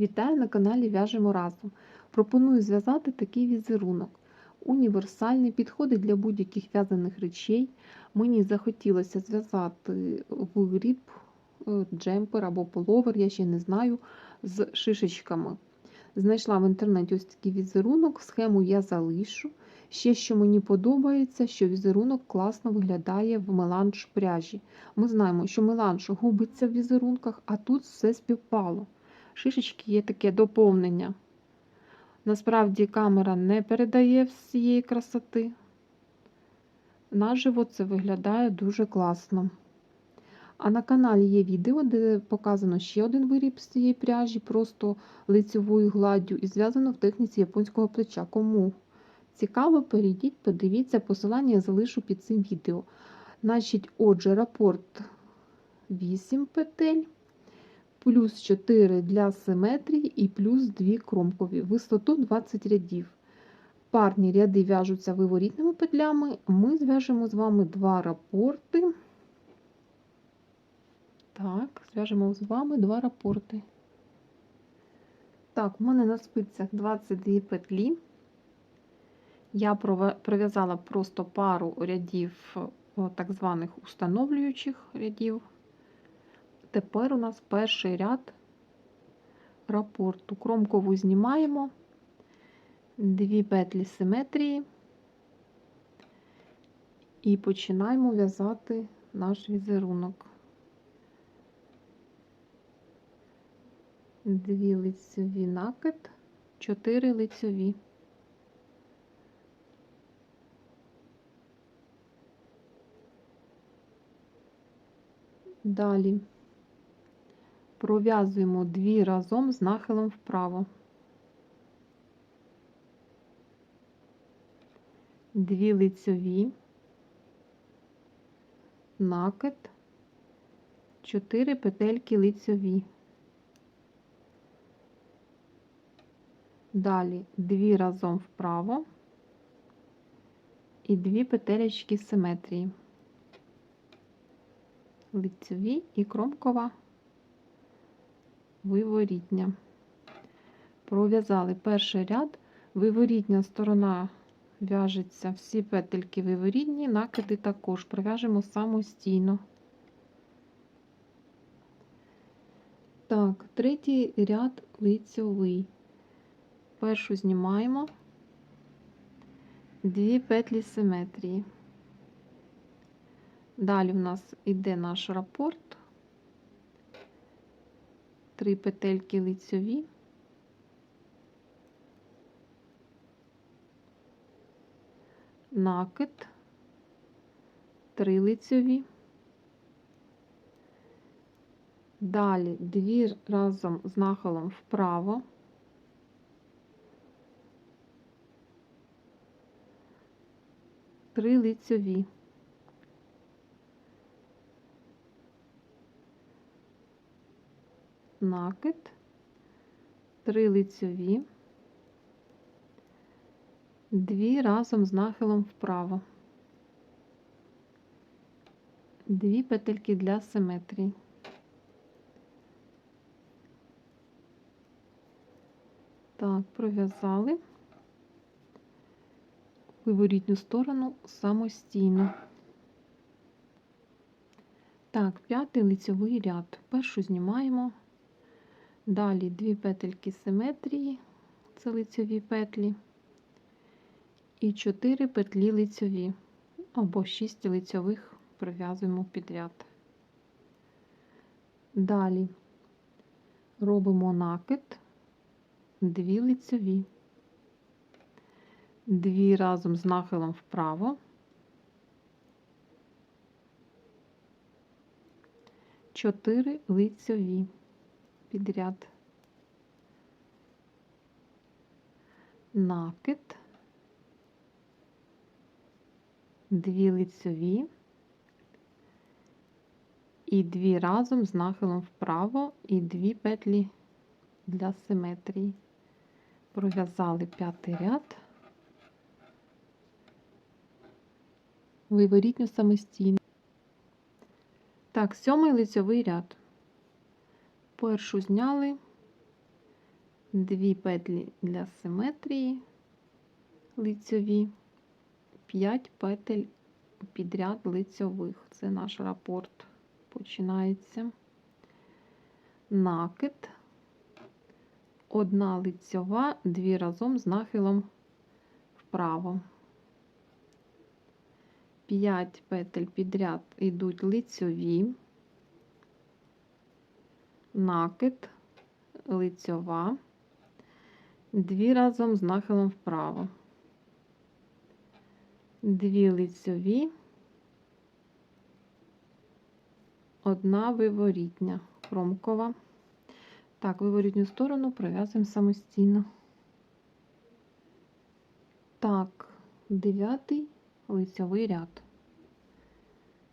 Вітаю на каналі В'яжемо разом. Пропоную зв'язати такий візерунок. Універсальний, підходить для будь-яких в'язаних речей. Мені захотілося зв'язати виріб, е, джемпер або половер, я ще не знаю, з шишечками. Знайшла в інтернеті ось такий візерунок, схему я залишу. Ще що мені подобається, що візерунок класно виглядає в меланж пряжі. Ми знаємо, що меланж губиться в візерунках, а тут все співпало шишечки є таке доповнення. Насправді камера не передає всієї красоти. Наживо це виглядає дуже класно. А на каналі є відео, де показано ще один виріб з цієї пряжі, просто лицевою гладдю і зв'язано в техніці японського плеча. Кому цікаво, перейдіть, подивіться, посилання я залишу під цим відео. Значить, отже, рапорт 8 петель плюс 4 для симетрії і плюс 2 кромкові, висоту 20 рядів. Парні ряди в'яжуться виворітними петлями. Ми зв'яжемо з вами два рапорти. Так, зв'яжемо з вами два рапорти. Так, у мене на спицях 22 петлі. Я пров'язала просто пару рядів, так званих установлюючих рядів. Тепер у нас перший ряд рапорту. Кромкову знімаємо, дві петлі симетрії і починаємо в'язати наш візерунок. Дві лицьові накид, чотири лицьові. Далі пров'язуємо дві разом з нахилом вправо. Дві лицьові, накид, чотири петельки лицьові. Далі дві разом вправо. І дві петелечки симетрії, лицьові і кромкова виворітня. Пров'язали перший ряд, виворітня сторона в'яжеться, всі петельки виворітні, накиди також пров'яжемо самостійно. Так, третій ряд лицьовий. Першу знімаємо дві петлі симетрії. Далі в нас йде наш рапорт, три петельки лицьові, накид, три лицьові, далі дві разом з нахилом вправо, три лицьові. Накид, три лицьові, дві разом з нахилом вправо, дві петельки для симетрії. Так, пров'язали виворітню сторону самостійно. Так, п'ятий лицьовий ряд. Першу знімаємо. Далі дві петельки симетрії, це лицьові петлі, і 4 петлі лицьові, або 6 лицьових пров'язуємо підряд. Далі робимо накид, дві лицьові, дві разом з нахилом вправо, чотири лицьові підряд. Накид, дві лицьові і дві разом з нахилом вправо і дві петлі для симетрії. Пров'язали п'ятий ряд, виворітню самостійно. Так, сьомий лицьовий ряд першу зняли, 2 петлі для симетрії лицьові, 5 петель підряд лицьових. Це наш рапорт починається. Накид, одна лицьова, дві разом з нахилом вправо. 5 петель підряд йдуть лицьові, накид, лицьова, дві разом з нахилом вправо. Дві лицьові, одна виворітня, кромкова. Так, виворітню сторону пров'язуємо самостійно. Так, дев'ятий лицьовий ряд.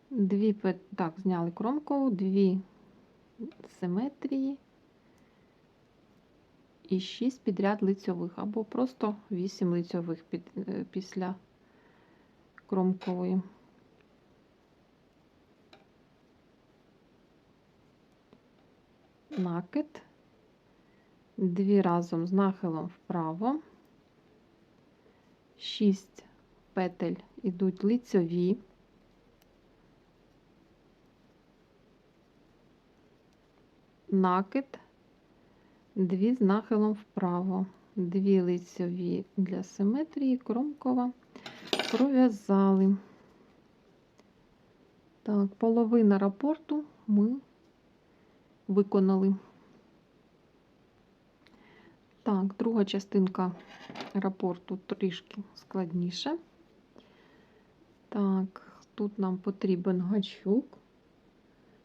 Дві так, зняли кромкову, дві симетрії і 6 підряд лицьових, або просто 8 лицьових під, е, після кромкової. Накид, дві разом з нахилом вправо, 6 петель ідуть лицьові. Накид, дві з нахилом вправо, дві лицьові для симетрії, кромкова, пров'язали. Так, половина рапорту ми виконали. Так, друга частинка рапорту трішки складніша. Так, тут нам потрібен гачок,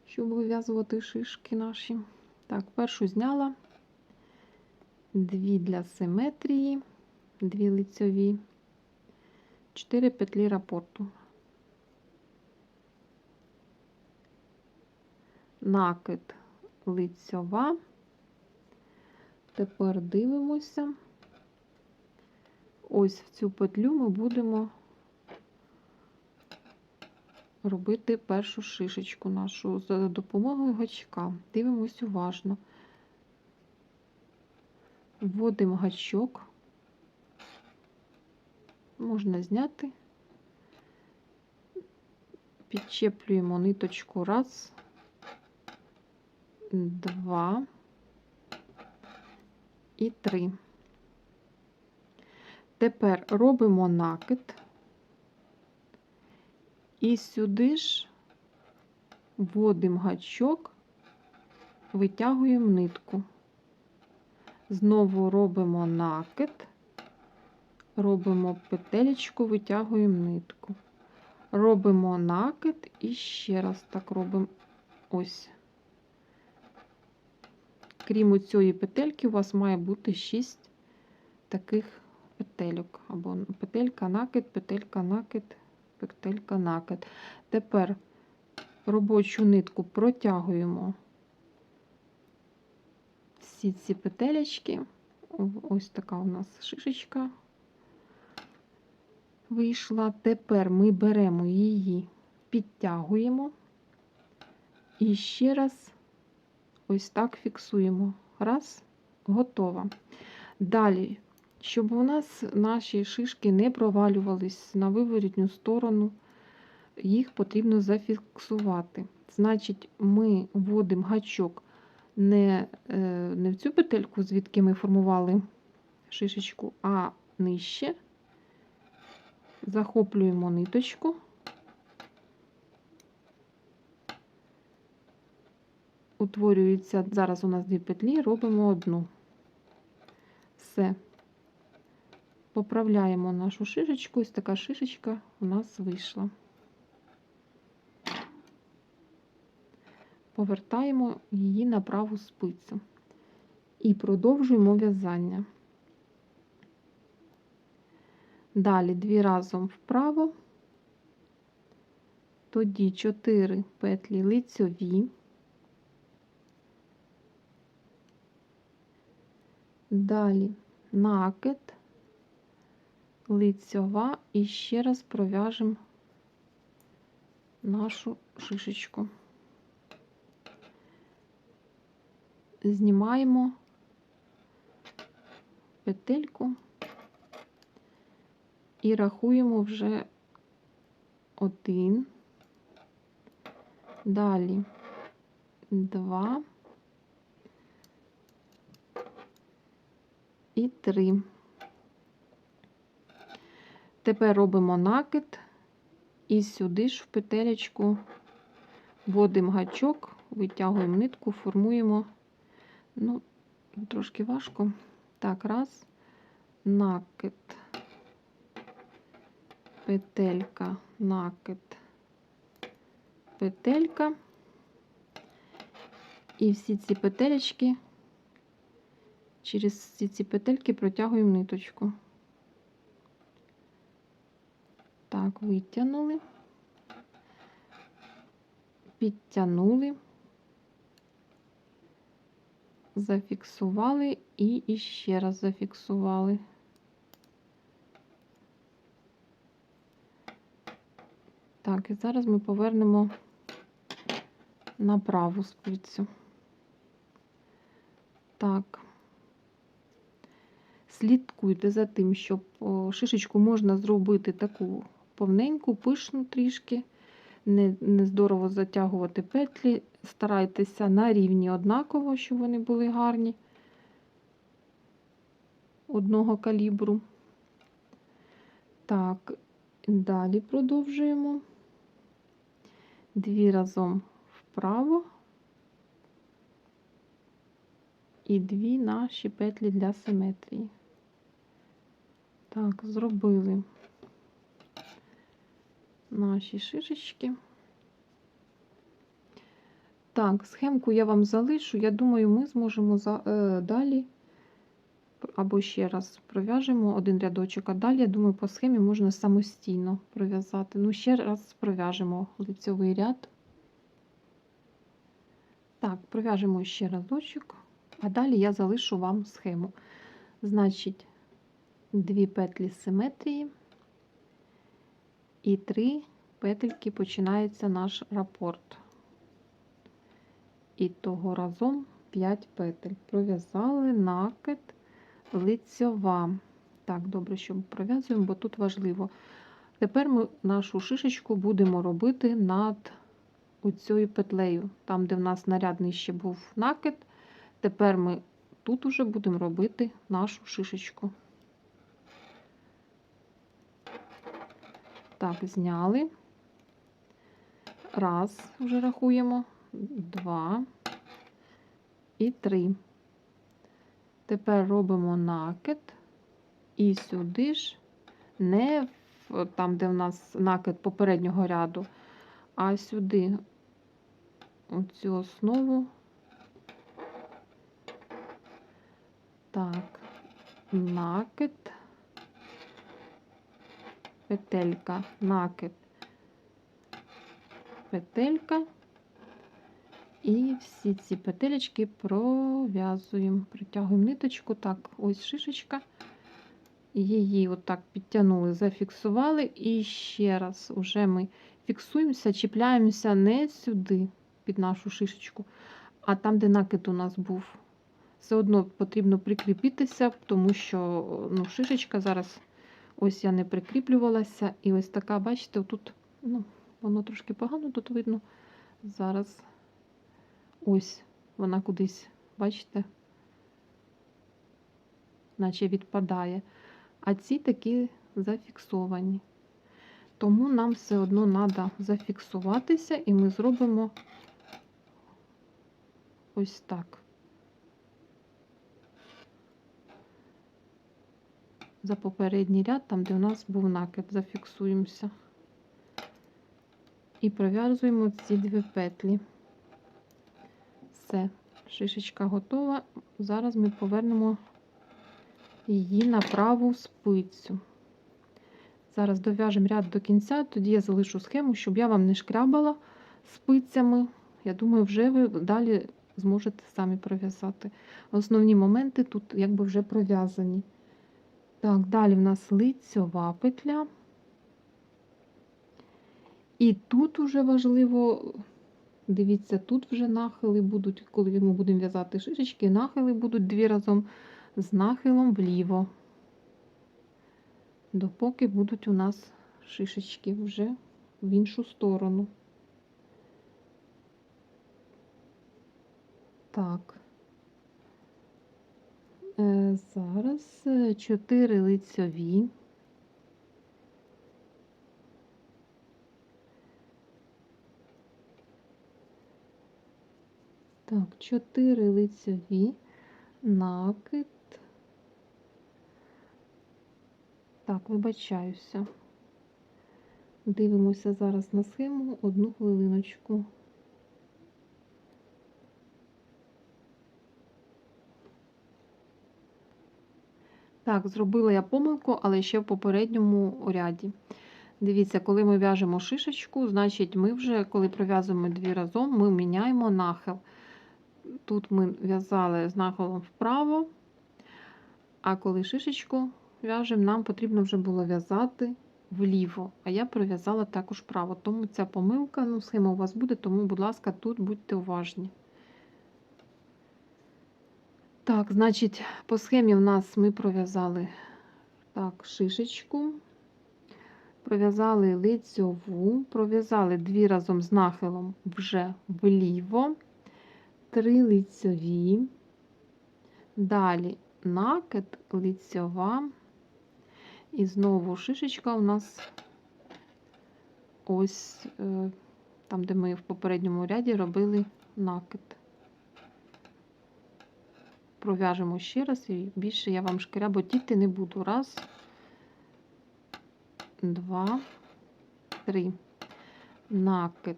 щоб вив'язувати шишки наші. Так, першу зняла, дві для симетрії, дві лицьові, чотири петлі рапорту. Накид лицьова. Тепер дивимося. Ось в цю петлю ми будемо робити першу шишечку нашу за допомогою гачка. Дивимось уважно. Вводимо гачок, можна зняти, підчеплюємо ниточку раз, два і три. Тепер робимо накид. І сюди ж вводимо гачок, витягуємо нитку. Знову робимо накид, робимо петелечку, витягуємо нитку. Робимо накид і ще раз так робимо ось. Крім цієї петельки, у вас має бути 6 таких петельок. Або петелька, накид, петелька, накид петелька накид. Тепер робочу нитку протягуємо всі ці петелечки. Ось така у нас шишечка вийшла. Тепер ми беремо її, підтягуємо і ще раз ось так фіксуємо. Раз, готова. Далі щоб у нас наші шишки не провалювались на виворітню сторону, їх потрібно зафіксувати. Значить, ми вводимо гачок не, е, не в цю петельку, звідки ми формували шишечку, а нижче, захоплюємо ниточку. Утворюється, зараз у нас дві петлі, робимо одну. Все. Поправляємо нашу шишечку, ось така шишечка у нас вийшла. Повертаємо її на праву спицю і продовжуємо в'язання. Далі дві разом вправо, тоді 4 петлі лицьові, далі накид лицьова і ще раз пров'яжемо нашу шишечку. Знімаємо петельку і рахуємо вже один, далі два і три. Тепер робимо накид і сюди ж в петелечку вводимо гачок, витягуємо нитку, формуємо, ну, трошки важко. Так, раз, накид, петелька, накид, петелька. І всі ці петелечки, через всі ці петельки протягуємо ниточку. Так, витягнули, підтягнули, зафіксували і іще раз зафіксували. Так, і зараз ми повернемо на праву спицю. Так. Слідкуйте за тим, щоб шишечку можна зробити таку повненьку, пишну трішки. Не, не здорово затягувати петлі. Старайтеся на рівні однаково, щоб вони були гарні одного калібру. Так, далі продовжуємо. Дві разом вправо і дві наші петлі для симетрії. Так, зробили наші шишечки. Так, схемку я вам залишу. Я думаю, ми зможемо за, е, далі або ще раз пров'яжемо один рядочок, а далі, я думаю, по схемі можна самостійно пров'язати. Ну, ще раз пров'яжемо лицьовий ряд. Так, пров'яжемо ще разочок, а далі я залишу вам схему. Значить, дві петлі симетрії і три петельки починається наш рапорт. І того разом 5 петель. Пров'язали накид лицьова. Так, добре, що пров'язуємо, бо тут важливо. Тепер ми нашу шишечку будемо робити над оцією петлею. Там, де в нас нарядний ще був накид. Тепер ми тут уже будемо робити нашу шишечку. Так, зняли. Раз, вже рахуємо, два і три. Тепер робимо накид і сюди ж, не в, там, де в нас накид попереднього ряду, а сюди оцю основу. Так, накид, петелька, накид, петелька. І всі ці петелечки пров'язуємо, притягуємо ниточку. Так, ось шишечка. Її отак підтягнули, зафіксували. І ще раз уже ми фіксуємося, чіпляємося не сюди, під нашу шишечку, а там, де накид у нас був. Все одно потрібно прикріпитися, тому що ну, шишечка зараз ось я не прикріплювалася. І ось така, бачите, тут ну, воно трошки погано тут видно. Зараз ось вона кудись, бачите, наче відпадає. А ці такі зафіксовані. Тому нам все одно треба зафіксуватися, і ми зробимо ось так. За попередній ряд, там, де у нас був накид, зафіксуємося. І пров'язуємо ці дві петлі. Все, шишечка готова. Зараз ми повернемо її на праву спицю. Зараз дов'яжемо ряд до кінця, тоді я залишу схему, щоб я вам не шкрябала спицями. Я думаю, вже ви далі зможете самі пров'язати. Основні моменти тут якби вже пров'язані. Так, далі в нас лицьова петля. І тут уже важливо, дивіться, тут вже нахили будуть, коли ми будемо в'язати шишечки, нахили будуть дві разом з нахилом вліво, допоки будуть у нас шишечки вже в іншу сторону. Так. Е, Зараз е, чотири лицьові. Так, чотири лицьові, накид. Так, вибачаюся. Дивимося зараз на схему одну хвилиночку. Так, зробила я помилку, але ще в попередньому ряді. Дивіться, коли ми в'яжемо шишечку, значить ми вже, коли пров'язуємо дві разом, ми міняємо нахил. Тут ми в'язали з нахилом вправо, а коли шишечку в'яжемо, нам потрібно вже було в'язати вліво. А я пров'язала також вправо. Тому ця помилка, ну, схема у вас буде, тому, будь ласка, тут будьте уважні. Так, значить, по схемі в нас ми пров'язали так, шишечку, пров'язали лицьову, пров'язали дві разом з нахилом вже вліво, три лицьові, далі накид, лицьова, і знову шишечка у нас ось е, там, де ми в попередньому ряді робили накид пров'яжемо ще раз і більше я вам шкряботіти не буду. Раз, два, три. Накид,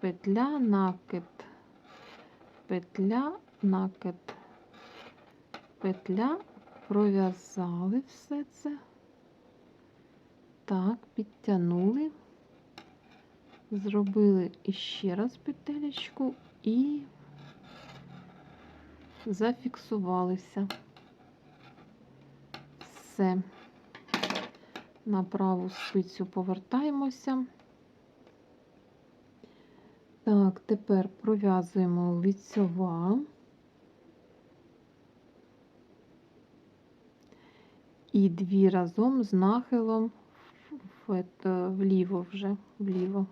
петля, накид, петля, накид, петля, пров'язали все це. Так, підтягнули, зробили іще раз петелечку і зафіксувалися. Все. На праву спицю повертаємося. Так, тепер пров'язуємо лицьова. І дві разом з нахилом вліво вже, вліво.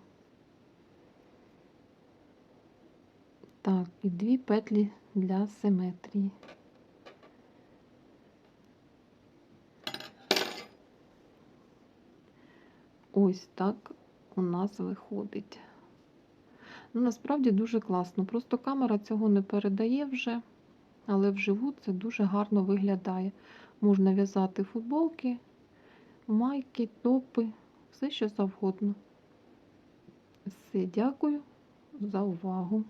Так, і дві петлі для симетрії. Ось так у нас виходить. Ну, насправді дуже класно. Просто камера цього не передає вже, але вживу це дуже гарно виглядає. Можна в'язати футболки, майки, топи, все що завгодно. Все, дякую за увагу.